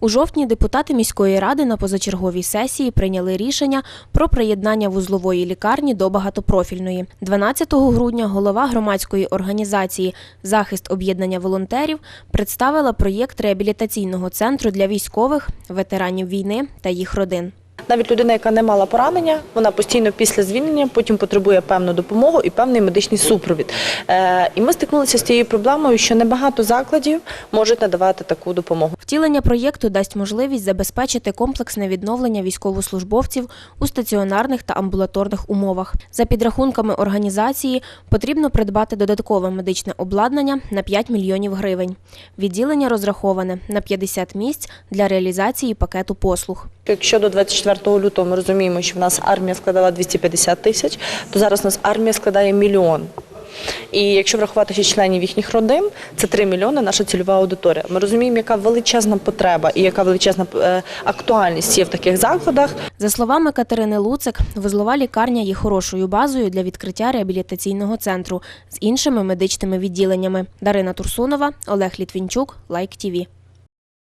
У жовтні депутати міської ради на позачерговій сесії прийняли рішення про приєднання вузлової лікарні до багатопрофільної. 12 грудня голова громадської організації Захист об'єднання волонтерів представила проєкт реабілітаційного центру для військових, ветеранів війни та їх родин. Навіть людина, яка не мала поранення, вона постійно після звільнення потім потребує певну допомогу і певний медичний супровід. Е, і ми стикнулися з тією проблемою, що небагато закладів можуть надавати таку допомогу. Втілення проєкту дасть можливість забезпечити комплексне відновлення військовослужбовців у стаціонарних та амбулаторних умовах. За підрахунками організації, потрібно придбати додаткове медичне обладнання на 5 мільйонів гривень. Відділення розраховане на 50 місць для реалізації пакету послуг. Якщо до 24 лютого ми розуміємо, що в нас армія складала 250 тисяч, то зараз у нас армія складає мільйон. І якщо врахувати ще членів їхніх родин, це 3 мільйони наша цільова аудиторія. Ми розуміємо, яка величезна потреба і яка величезна е, актуальність є в таких закладах. За словами Катерини Луцик, вузлова лікарня є хорошою базою для відкриття реабілітаційного центру з іншими медичними відділеннями. Дарина Турсунова, Олег Літвінчук, Лайк ТІВІ.